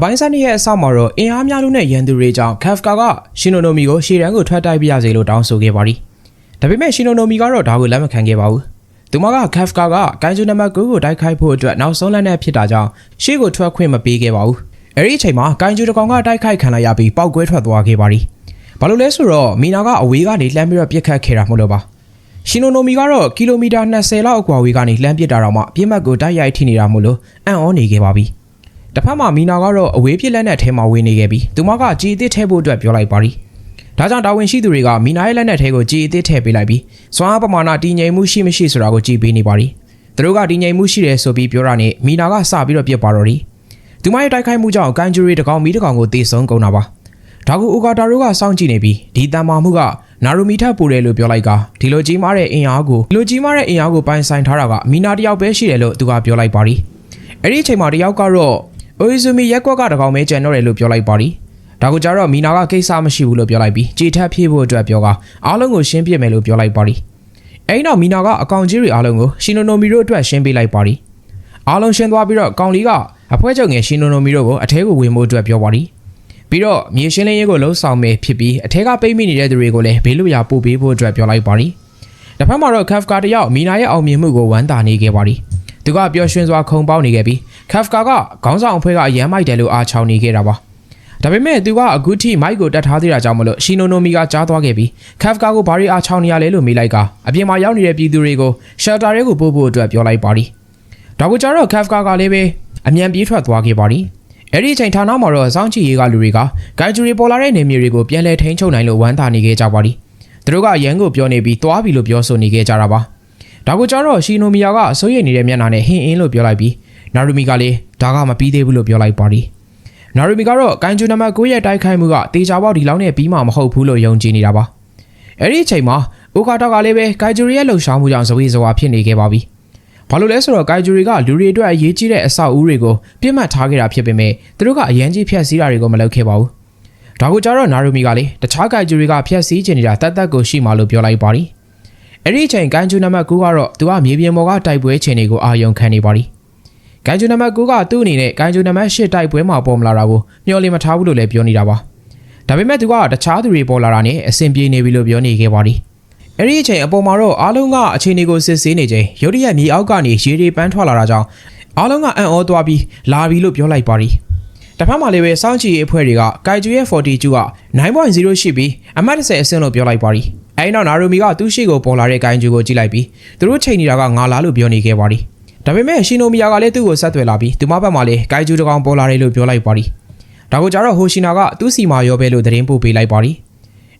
ဘိုင်းဆန်ရဲ့အဆောက်မှာတော့အင်အားများလို့နဲ့ရန်သူတွေကြောင့် Kafka ကရှင်နိုနိုမီကိုရှေ့တန်းကိုထွက်တိုက်ပြရစေလို့တောင်းဆိုခဲ့ပါသည်ဒါပေမဲ့ရှင်နိုနိုမီကတော့ဒါကိုလက်မခံခဲ့ပါဘူးသူမက Kafka ကကန်ဂျူနံပါတ်9ကိုတိုက်ခိုက်ဖို့အတွက်နောက်ဆုံးလက်နဲ့ဖြစ်တာကြောင့်ရှေ့ကိုထွက်ခွင့်မပေးခဲ့ပါဘူးအဲ့ဒီအချိန်မှာကန်ဂျူတကောင်ကတိုက်ခိုက်ခံလိုက်ရပြီးပောက်ကွဲထွက်သွားခဲ့ပါသည်ဘာလို့လဲဆိုတော့မီနာကအဝေးကနေလှမ်းပြီးတော့ပြစ်ခတ်ခဲ့တာမဟုတ်လို့ပါရှင်နိုနိုမီကတော့ကီလိုမီတာ20လောက်အကွာဝေးကနေလှမ်းပစ်တာတော့မှပြစ်မှတ်ကိုတိုက်ရိုက်ထိနေတာမို့လို့အံ့ဩနေခဲ့ပါပြီ။ တစ်ဖက်မှာမီနာကတော့အဝေးပြစ်လက်နဲ့ထဲမှာဝေးနေခဲ့ပြီးသူမကကြည်အစ်စ်ထဲဖို့အတွက်ပြောလိုက်ပါသည်။ဒါကြောင့်တာဝန်ရှိသူတွေကမီနာရဲ့လက်နဲ့ထဲကိုကြည်အစ်စ်ထည့်ပေးလိုက်ပြီးစွမ်းအားပမာဏတည်ငြိမ်မှုရှိမရှိဆိုတာကိုကြည်ပေးနေပါသည်။သူတို့ကတည်ငြိမ်မှုရှိတယ်ဆိုပြီးပြောတာနဲ့မီနာကစပြီးတော့ပြစ်ပါတော့သည်။သူမရဲ့တိုက်ခိုက်မှုကြောင့်ကန်ဂျူရီတကောင်မီတကောင်ကိုတေဆုံးကုန်တာပါ။ဒါကိုအိုဂါတာတို့ကစောင့်ကြည့်နေပြီးဒီတန်မာမှုကနာရူမီထပ်ပူတယ်လို့ပြောလိုက်ကဒီလိုကြီးမားတဲ့အင်အားကိုဒီလိုကြီးမားတဲ့အင်အားကိုပိုင်ဆိုင်ထားတာကမီနာတယောက်ပဲရှိတယ်လို့သူကပြောလိုက်ပါသည်အဲ့ဒီအချိန်မှာတယောက်ကတော့ အိုအီဇူမီရက်ကွက်ကတကောင်ပဲကျန်တော့တယ်လို့ပြောလိုက်ပါသည်ဒါကိုကြတော့မီနာကကိစ္စမရှိဘူးလို့ပြောလိုက်ပြီးကြည်ထပ်ဖြည့်ဖို့အတွက်ပြောကအားလုံးကိုရှင်းပြမယ်လို့ပြောလိုက်ပါသည်အဲ့နောက်မီနာကအကောင့်ကြီးတွေအားလုံးကိုရှင်နိုနိုမီတို့အတွက်ရှင်းပေးလိုက်ပါသည်အားလုံးရှင်းသွားပြီးတော့ကောင်လီကအဖွဲချုပ်ငယ်ရှင်နိုနိုမီတို့ကိုအထဲကိုဝင်ဖို့အတွက်ပြောပါသည်ပြီးတော့မြေရှင်းလင်းရေးကိုလှုံ့ဆော်မယ်ဖြစ်ပြီးအထက်ကပိတ်မိနေတဲ့သူတွေကိုလည်းဘေးလွတ်ရာပို့ပေးဖို့အတွက်ပြောလိုက်ပါသည်တစ်ဖက်မှာတော့ Kafka တယောက်မီနာရဲ့အောင်မြင်မှုကိုဝမ်းသာနေခဲ့ပါသည်သူကပျော်ရွှင်စွာခုန်ပေါက်နေခဲ့ပြီး Kafka ကခေါင်းဆောင်အဖွဲ့ကအရန်မိုက်တယ်လို့အားချောင်းနေခဲ့တာပါဒါပေမဲ့သူကအခုထိမိုက်ကိုတတ်ထားသေးတာကြောင့်မလို့ရှီနိုနိုမီကကြားသွားခဲ့ပြီး Kafka ကိုဘာတွေအားချောင်းနေရလဲလို့မေးလိုက်ကအပြင်မှာရောက်နေတဲ့ပြည်သူတွေကို shelter တွေကိုပို့ဖို့အတွက်ပြောလိုက်ပါသည်ဒါကိုကြတော့ Kafka ကလည်းပဲအမြန်ပြေးထွက်သွားခဲ့ပါသည်အဲ့ဒီအချိန်ဌာနမှာတော့စောင့်ကြည့်ရေးကလူတွေကဂိုင်ဂျူရီပေါ်လာတဲ့နေမြေတွေကိုပြန်လည်ထိန်းချုပ်နိုင်လို့ဝမ်းသာနေခဲ့ကြပါသည်သူတို့ကရန်ကိုပြောနေပြီးတွားပြီလို့ပြောဆိုနေခဲ့ကြတာပါဒါကိုကြတော့ရှီနိုမီယာကအစိုးရနေတဲ့မျက်နှာနဲ့ဟင်းအင်းလို့ပြောလိုက်ပြီး နာရူမီကလည်းဒါကမပြီးသေးဘူးလို့ပြောလိုက်ပါသည်နာရူမီကတော့ဂိုင်ဂျူနံပါတ်9ရဲ့တိုက်ခိုက်မှုကတေချာပေါက်ဒီလောက်နဲ့ပြီးမှမဟုတ်ဘူးလို့ယုံကြည်နေတာပါအဲ့ဒီအချိန်မှာအိုကာတာကလည်းပဲဂိုင်ဂျူရီရဲ့လှုပ်ရှားမှုကြောင့်ဇဝေဇဝါဖြစ်နေခဲ့ပါပြီဘာလို့လဲဆိုတော့ဂိုင်ဂျူရီကလူတွေအတွက်အရေးကြီးတဲ့အဆောက်အဦတွေကိုပြစ်မှတ်ထားခဲ့တာဖြစ်ပေမဲ့သူတို့ကအရန်ကြီးဖျက်ဆီးတာတွေကိုမလုပ်ခဲ့ပါဘူး။ဒါကိုကြတော့နာရူမီကလေတခြားဂိုင်ဂျူရီကဖျက်ဆီးချင်နေတာတတ်တတ်ကိုရှိမှလို့ပြောလိုက်ပါသည်။အဲ့ဒီအချိန်ဂိုင်ဂျူနံပါတ်9ကတော့သူကမြေပြင်ပေါ်ကတိုက်ပွဲချင်တွေကိုအာရုံခံနေပါသည်။ ဂိုင်ဂျူနံပါတ်9ကသူ့အနေနဲ့ဂိုင်ဂျူနံပါတ်10တိုက်ပွဲမှာပေါ်မလာတာကိုမျှော်လင့်မထားဘူးလို့လည်းပြောနေတာပါ။ဒါပေမဲ့သူကတခြားသူတွေပေါ်လာတာနဲ့အဆင်ပြေနေပြီလို့ပြောနေခဲ့ပါသည်။အဲ့ဒီအချိန်အပေါ်မှာတော့အားလုံးကအခြေအနေကိုစစ်ဆေးနေချိန်ရုတ်တရက်မြေအောက်ကနေရေတွေပန်းထွက်လာတာကြောင့်အားလုံးကအံ့ဩသွားပြီးလာပြီလို့ပြောလိုက်ပါသည်တစ်ဖက်မှာလည်းပဲစောင့်ကြည့်ရေးအဖွဲ့တွေကကိုင်ဂျူရဲ့42က9.0ရှိပြီးအမှတ်30အဆင့်လို့ပြောလိုက်ပါသည်အဲဒီနောက်နာရူမီကသူ့ရှိကိုပေါ်လာတဲ့ကိုင်ဂျူကိုကြည့်လိုက်ပြီးသူတို့ချိန်နေတာကငါလားလို့ပြောနေခဲ့ပါသည် ဒါပေမဲ့ရှင်နိုမီယာကလည်းသူ့ကိုဆက်သွယ်လာပြီးသူမဘက်မှာလည်းကိုင်ဂျူတကောင်ပေါ်လာတယ်လို့ပြောလိုက်ပါသည်ဒါကိုကြတော့ဟိုရှိနာကသူ့စီမာရောပဲလို့သတင်းပို့ပေးလိုက်ပါသည်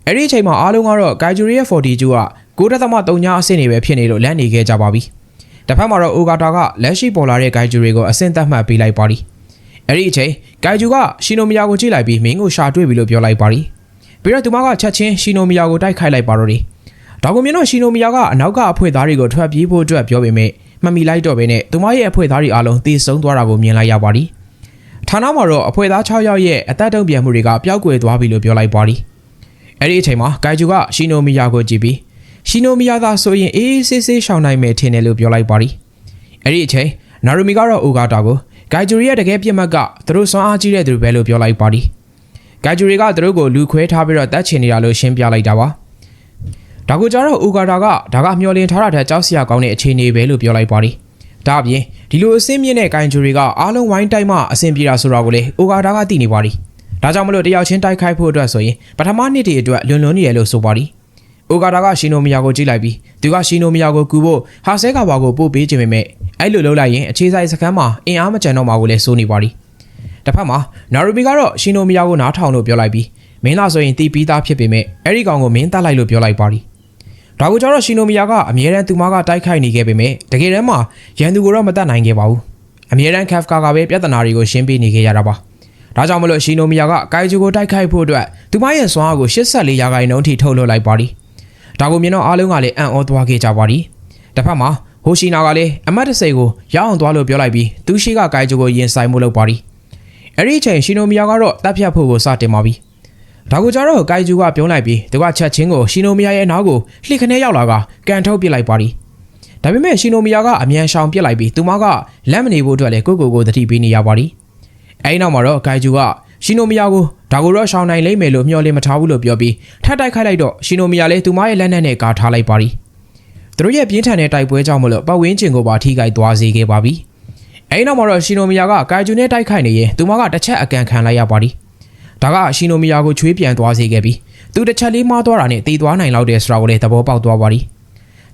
အဲ့ဒီအချိန်မှာအားလုံးကတော့ဂိုင်ဂျူရီရဲ့42က9.3ညအဆင့်နေပဲဖြစ်နေလို့လန့်နေခဲ့ကြပါပြီ။တစ်ဖက်မှာတော့အိုဂါတာကလက်ရှိပေါ်လာတဲ့ဂိုင်ဂျူတွေကိုအဆင့်သတ်မှတ်ပေးလိုက်ပါသည်။အဲ့ဒီအချိန်ဂိုင်ဂျူကရှီနိုမီယာကိုကြည့်လိုက်ပြီးမင်းကိုရှာတွေ့ပြီလို့ပြောလိုက်ပါသည်။ပြီးတော့သူမကချက်ချင်းရှီနိုမီယာကိုတိုက်ခိုက်လိုက်ပါတော့တယ်။ဒါကိုမြင်တော့ရှီနိုမီယာကအနောက်ကအဖွဲသားတွေကိုထွက်ပြေးဖို့အတွက်ပြောပေမဲ့ မမီလိုက်တော့ဘဲနဲ့သူမရဲ့အဖွဲသားတွေအားလုံးတေဆုံးသွားတာကိုမြင်လိုက်ရပါသည်။ဌာနမှာတော့အဖွဲသား6ယောက်ရဲ့အသက်တုံ့ပြန်မှုတွေကပျောက်ကွယ်သွားပြီလို့ပြောလိုက်ပါသည်။အဲ့ဒီအချိန်မှာဂိုင်ဂျူကရှီနိုမီယာကိုကြည့်ပြီးရှီနိုမီယာသာဆိုရင်အေးအေးဆေးဆေးရှောင်နိုင်မယ်ထင်တယ်လို့ပြောလိုက်ပါသည်အဲ့ဒီအချိန်နာရူမီကတော့အိုဂါတာကိုဂိုင်ဂျူရီရဲ့တကယ်ပြစ်မှတ်ကသူတို့စွမ်းအားကြီးတဲ့သူပဲလို့ပြောလိုက်ပါသည်ဂိုင်ဂျူရီကသူတို့ကိုလူခွဲထားပြီးတော့တတ်ချင်နေတာလို့ရှင်းပြလိုက်တာပါ ဒါကိုကြတော့အိုဂါတာကဒါကမျောလင်းထားတာတဲ့ကြောက်စရာကောင်းတဲ့အခြေအနေပဲလို့ပြောလိုက်ပါသည်ဒါအပြင်ဒီလိုအဆင့်မြင့်တဲ့ဂိုင်ဂျူရီကအားလုံးဝိုင်းတိုက်မှအဆင်ပြေတာဆိုတော့ကိုလေအိုဂါတာကသိနေပါသည်ဒါကြောင့်မလို့တယောက်ချင်းတိုက်ခိုက်ဖို့အတွက်ဆိုရင်ပထမနှစ်တည်းအတွက်လွန်လွန်နေရလို့ဆိုပါသည်အိုဂါတာကရှီနိုမီယာကိုကြည့်လိုက်ပြီးသူကရှီနိုမီယာကိုကူဖို့ဟာဆဲကာဘာကိုပို့ပေးခြင်းပေမဲ့အဲ့လိုလုပ်လိုက်ရင်အခြေဆိုင်စခန်းမှာအင်အားမကျန်တော့မှာကိုလည်းစိုးနေပါသည်တစ်ဖက်မှာနာရူဘီကတော့ရှီနိုမီယာကိုနားထောင်လို့ပြောလိုက်ပြီးမင်းလာဆိုရင်တီးပြီးသားဖြစ်ပေမဲ့အဲ့ဒီကောင်ကိုမင်းတတ်လိုက်လို့ပြောလိုက်ပါသည် ဒါကိုကျတော့ရှီနိုမီယာကအမြဲတမ်းသူမကတိုက်ခိုက်နေခဲ့ပေမဲ့တကယ်တမ်းမှာရန်သူကိုတော့မတတ်နိုင်ခဲ့ပါဘူးအမြဲတမ်းကက်ဖကာကပဲပြဿနာတွေကိုရှင်းပြနေခဲ့ရတာပါဒါကြောင့်မလို့ရှီနိုမီယာကကိုင်ဂျူကိုတိုက်ခိုက်ဖို့အတွက်သူမရဲ့စွမ်းအားကို84ရာခိုင်နှုန်းထိထုတ်လွှတ်လိုက်ပါသည်ဒါကိုမြင်တော့အားလုံးကလည်းအံ့ဩသွားခဲ့ကြပါသည်တစ်ဖက်မှာဟိုရှိနာကလည်းအမတ်တစိကိုရအောင်သွားလို့ပြောလိုက်ပြီးသူရှိကကိုင်ဂျိုကိုရင်ဆိုင်မှုလုပ်ပါသည်အဲ့ဒီအချိန်ရှင်နိုမီယာကတော့တပ်ဖြတ်ဖို့ကိုစတင်ပါပြီ ဒါကိုကြတော့ကိုင်ဂျူကပြုံးလိုက်ပြီးသူကချက်ချင်းကိုရှင်နိုမီယာရဲ့နောက်ကိုလှစ်ခနဲရောက်လာကကန်ထုတ်ပစ်လိုက်ပါသည်ဒါပေမဲ့ရှင်နိုမီယာကအမြန်ရှောင်ပစ်လိုက်ပြီးသူမကလက်မနေဖို့အတွက်လည်းကိုကိုကိုတတိပေးနေရပါသည်အဲဒီနောက်မှာတော့ဂိုင်ဂျူကရှင်နိုမီယာကိုဒါကိုတော့ရှောင်းနိုင်လိမ့်မယ်လို့မျှော်လင့်မထားဘူးလို့ပြောပြီးထပ်တိုက်ခိုက်လိုက်တော့ရှင်နိုမီယာလည်းသူမရဲ့လက်နက်နဲ့ကာထားလိုက်ပါသည်သူတို့ရဲ့ပြင်းထန်တဲ့တိုက်ပွဲကြောင့်မလို့ပတ်ဝန်းကျင်ကိုပါထိခိုက်သွားစေခဲ့ပါပြီအဲဒီနောက်မှာတော့ရှင်နိုမီယာကဂိုင်ဂျူနဲ့တိုက်ခိုက်နေရင်သူမကတစ်ချက်အကန်ခံလိုက်ရပါသည် ဒါကရှင်နိုမီယာကိုချွေးပြန်သွားစေခဲ့ပြီးသူတစ်ချက်လေးမှားသွားတာနဲ့တည်သွားနိုင်လောက်တဲ့ဆိုတာကိုလည်းသဘောပေါက်သွားပါသည်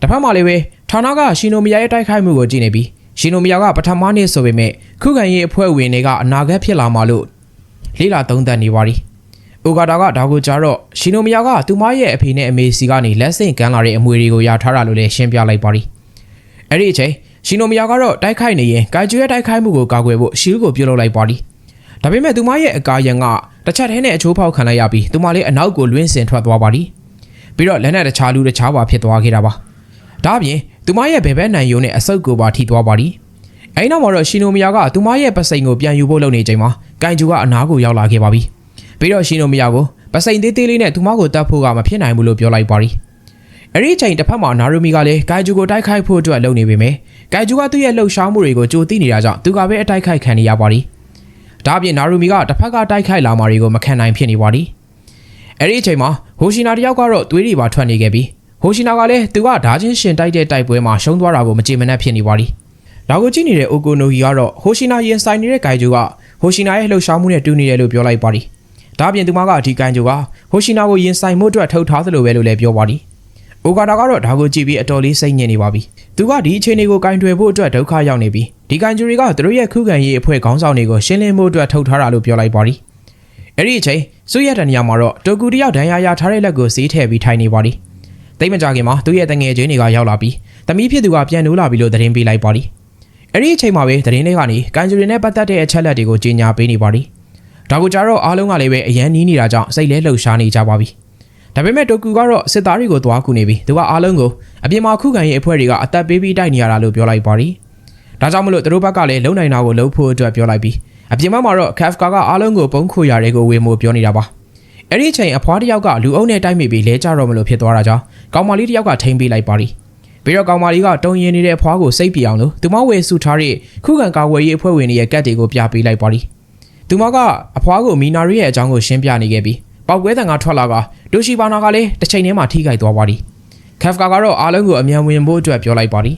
တစ်ဖက်မှာလည်းပဲဌာနကရှင်နိုမီယာရဲ့တိုက်ခိုက်မှုကိုကြည့်နေပြီးရှင်နိုမီယာကပထမနေ့ဆိုပေမဲ့ခုခံရေးအဖွဲ့ဝင်တွေကအနာဂတ်ဖြစ်လာမှလို့လေးလာသုံးသပ်နေပါသည်အိုဂါတာကဒါကိုကြားတော့ရှင်နိုမီယာကသူမရဲ့အဖေနဲ့အမေစီကနေလက်ဆင့်ကမ်းလာတဲ့အမွေတွေကိုရထားတာလို့လည်းရှင်းပြလိုက်ပါသည်အဲ့ဒီအချိန်ရှင်နိုမီယာကတော့တိုက်ခိုက်နေရင်ဂိုင်ဂျူရဲ့တိုက်ခိုက်မှုကိုကာကွယ်ဖို့ရှီလ်ကိုပြုတ်လုလိုက်ပါသည်ဒါပေမဲ့သူမရဲ့အကာရန်က တစ်ချက်တည်းနဲ့အချိုးဖောက်ခံလိုက်ရပြီးသူမလေးအနောက်ကိုလွင့်စင်ထွက်သွားပါသည်ပြီးတော့လက်နက်တခြားလူတခြားပါဖြစ်သွားခဲ့တာပါဒါအပြင်သူမရဲ့ဘယ်ဘက်နိုင်ယုံနဲ့အဆုတ်ကိုပါထိသွားပါသည်အဲဒီနောက်မှာတော့ရှင်နိုမီယာကသူမရဲ့ပစိန်ကိုပြန်ယူဖို့လုပ်နေချိန်မှာဂိုင်ဂျူကအနားကိုရောက်လာခဲ့ပါပြီပြီးတော့ရှင်နိုမီယာကိုပစိန်သေးသေးလေးနဲ့သူမကိုတတ်ဖို့ကမဖြစ်နိုင်ဘူးလို့ပြောလိုက်ပါသည်အဲ့ဒီအချိန်တစ်ဖက်မှာနာရူမီကလည်းဂိုင်ဂျူကိုတိုက်ခိုက်ဖို့အတွက်လုပ်နေပေမဲ့ဂိုင်ဂျူကသူ့ရဲ့လှုပ်ရှားမှုတွေကိုကြိုသိနေတာကြောင့်သူကပဲအတိုက်ခိုက်ခံနေရပါသည် ဒါအပြင်နာရူမီကတစ်ဖက်ကတိုက်ခိုက်လာမာတွေကိုမခံနိုင်ဖြစ်နေပါသည်အဲ့ဒီအချိန်မှာဟိုရှိနာတယောက်ကတော့သွေးတွေပါထွက်နေခဲ့ပြီးဟိုရှိနာကလည်းသူကဓာချင်းရှင်တိုက်တဲ့တိုက်ပွဲမှာရှုံးသွားတာကိုမကြေမနက်ဖြစ်နေပါသည်ဒါကိုကြည့်နေတဲ့အိုကိုနိုဂီကတော့ဟိုရှိနာရင်ဆိုင်နေတဲ့ဂိုင်ဂျူကဟိုရှိနာရဲ့လှုပ်ရှားမှုနဲ့တူနေတယ်လို့ပြောလိုက်ပါသည်ဒါအပြင်သူမကအဒီဂိုင်ဂျူကဟိုရှိနာကိုရင်ဆိုင်မှုအတွက်ထုတ်ထားသလိုပဲလို့လည်းပြောပါသည် အိုကာတာကတော့ဒါကိုကြည့်ပြီးအတော်လေးစိတ်ညစ်နေပါပြီသူကဒီအခြေအနေကိုကင်တွယ်ဖို့အတွက်ဒုက္ခရောက်နေပြီးဒီကန်ဂျူရီကသူတို့ရဲ့ခုခံရေးအဖွဲ့ခေါင်းဆောင်တွေကိုရှင်းလင်းဖို့အတွက်ထုတ်ထားတာလို့ပြောလိုက်ပါသည်အဲ့ဒီအချိန်စုရတဲ့နေရာမှာတော့တိုကူတယောက်ဒဏ်ရာရထားတဲ့လက်ကိုစီးထည့်ပြီးထိုင်နေပါသည်တိတ်မကြခင်မှာသူ့ရဲ့တငယ်ချင်းတွေကရောက်လာပြီးသမီးဖြစ်သူကပြန်နိုးလာပြီလို့သတင်းပေးလိုက်ပါသည်အဲ့ဒီအချိန်မှာပဲသတင်းတွေကနေကန်ဂျူရီနဲ့ပတ်သက်တဲ့အချက်လက်တွေကိုကြီးညာပေးနေပါသည်ဒါကိုကြတော့အားလုံးကလည်းပဲအရန်နီးနေတာကြောင့်စိတ်လဲလှုပ်ရှားနေကြပါပြီ ဒါပေမဲ့တိုကူကတော့စစ်သားတွေကိုသွားကူနေပြီးသူကအားလုံးကိုအပြင်မှာခုခံရေးအဖွဲ့တွေကအသက်ပေးပြီးတိုက်နေရတာလို့ပြောလိုက်ပါသည်ဒါကြောင့်မလို့သူတို့ဘက်ကလည်းလုံနိုင်တာကိုလှုပ်ဖို့အတွက်ပြောလိုက်ပြီးအပြင်ဘက်မှာတော့ Kafka ကအားလုံးကိုပုံခွေရာတွေကိုဝေမို့ပြောနေတာပါအဲ့ဒီအချိန်အဖွားတစ်ယောက်ကလူအုပ်နဲ့တိုက်မိပြီးလဲကြတော့မလို့ဖြစ်သွားတာကြောင့်ကောင်မလေးတစ်ယောက်ကထိန်းပေးလိုက်ပါသည်ပြီးတော့ကောင်မလေးကတုံရင်နေတဲ့အဖွားကိုစိတ်ပြအောင်လို့သူမဝေစုထားတဲ့ခုခံကာဝယ်ရေးအဖွဲ့ဝင်တွေရဲ့ကတ်တွေကိုပြပေးလိုက်ပါသည်သူမကအဖွားကိုမီနာရီရဲ့အကြောင်းကိုရှင်းပြနေခဲ့ပြီး ပောက်ကွဲတန်ကထွက်လာကဒိုရှိဘာနာကလည်းတစ်ချိန်တည်းမှာထိခိုက်သွားပါသည်ကက်ဖကာကတော့အားလုံးကိုအမြန်ဝင်ဖို့အတွက်ပြောလိုက်ပါသည်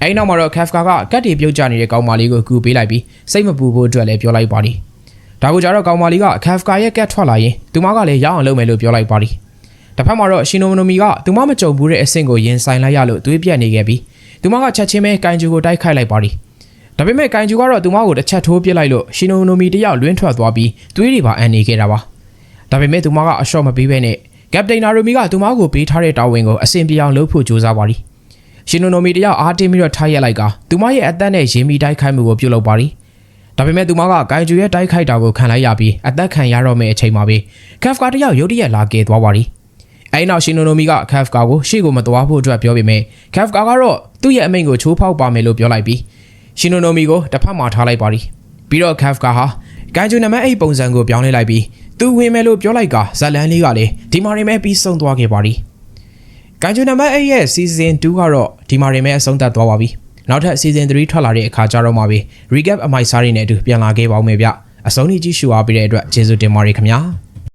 အဲဒီနောက်မှာတော့ကက်ဖကာကကတ်တီပြုတ်ကျနေတဲ့ကောင်မလေးကိုကူပေးလိုက်ပြီးစိတ်မပူဖို့အတွက်လည်းပြောလိုက်ပါသည်ဒါကိုကြတော့ကောင်မလေးကကက်ဖကာရဲ့ကတ်ထွက်လာရင်သူမကလည်းရအောင်လုပ်မယ်လို့ပြောလိုက်ပါသည်တစ်ဖက်မှာတော့ရှင်နိုမနိုမီကသူမမကြုံဘူးတဲ့အဆင့်ကိုရင်ဆိုင်လိုက်ရလို့သွေးပြက်နေခဲ့ပြီးသူမကချက်ချင်းပဲကန်ဂျူကိုတိုက်ခိုက်လိုက်ပါသည်ဒါပေမဲ့ကန်ဂျူကတော့သူမကိုတစ်ချက်ထိုးပစ်လိုက်လို့ရှင်နိုနိုမီတယောက်လွင်းထွက်သွားပြီးသွေးတွေပါအန်နေခဲ့တာပါ ဒါပေမဲ့သူမကအရှော့မပေးဘဲနဲ့ကပတိန်နာရိုမီကသူမကိုပေးထားတဲ့တာဝန်ကိုအဆင်ပြေအောင်လုပ်ဖို့ကြိုးစားပါသည်ရှင်နိုနိုမီတယောက်အားတင်းပြီးတော့ထားရက်လိုက်ကသူမရဲ့အသက်နဲ့ရင်မီတိုက်ခိုက်မှုကိုပြုလုပ်ပါသည်ဒါပေမဲ့သူမကဂိုင်ဂျူရဲ့တိုက်ခိုက်တာကိုခံလိုက်ရပြီးအသက်ခံရတော့မယ့်အချိန်မှာပဲကက်ဖကာတယောက်ရုတ်တရက်လာကဲသွားပါသည်အဲဒီနောက်ရှင်နိုနိုမီကကက်ဖကာကိုရှေ့ကိုမသွားဖို့အတွက်ပြောပေမဲ့ကက်ဖကာကတော့သူ့ရဲ့အမိန့်ကိုချိုးဖောက်ပါမယ်လို့ပြောလိုက်ပြီးရှင်နိုနိုမီကိုတစ်ဖက်မှာထားလိုက်ပါသည်ပြီးတော့ကက်ဖကာဟာ ဂိုင်ဂျူနံပါတ်8ပုံစံကိုပြောင်းလဲလိုက်ပြီးသူဝင်မယ်လို့ပြောလိုက်ကဇလန်လေးကလည်းဒီမာရင်မဲပြီးဆုံးသွားခဲ့ပါသည်။ကန်ဂျူနံပါတ်8ရဲ့ season 2ကတော့ဒီမာရင်မဲအဆုံးသတ်သွားပါပြီ။နောက်ထပ် season 3ထွက်လာတဲ့အခါကျတော့မှပဲ recap အမိုက်စားတွေနဲ့အတူပြန်လာခဲ့ပါဦးမယ်ဗျ။အဆုံးထိကြည့်ရှုအားပေးတဲ့အတွက်ကျေးဇူးတင်ပါတယ်ခင်ဗျာ။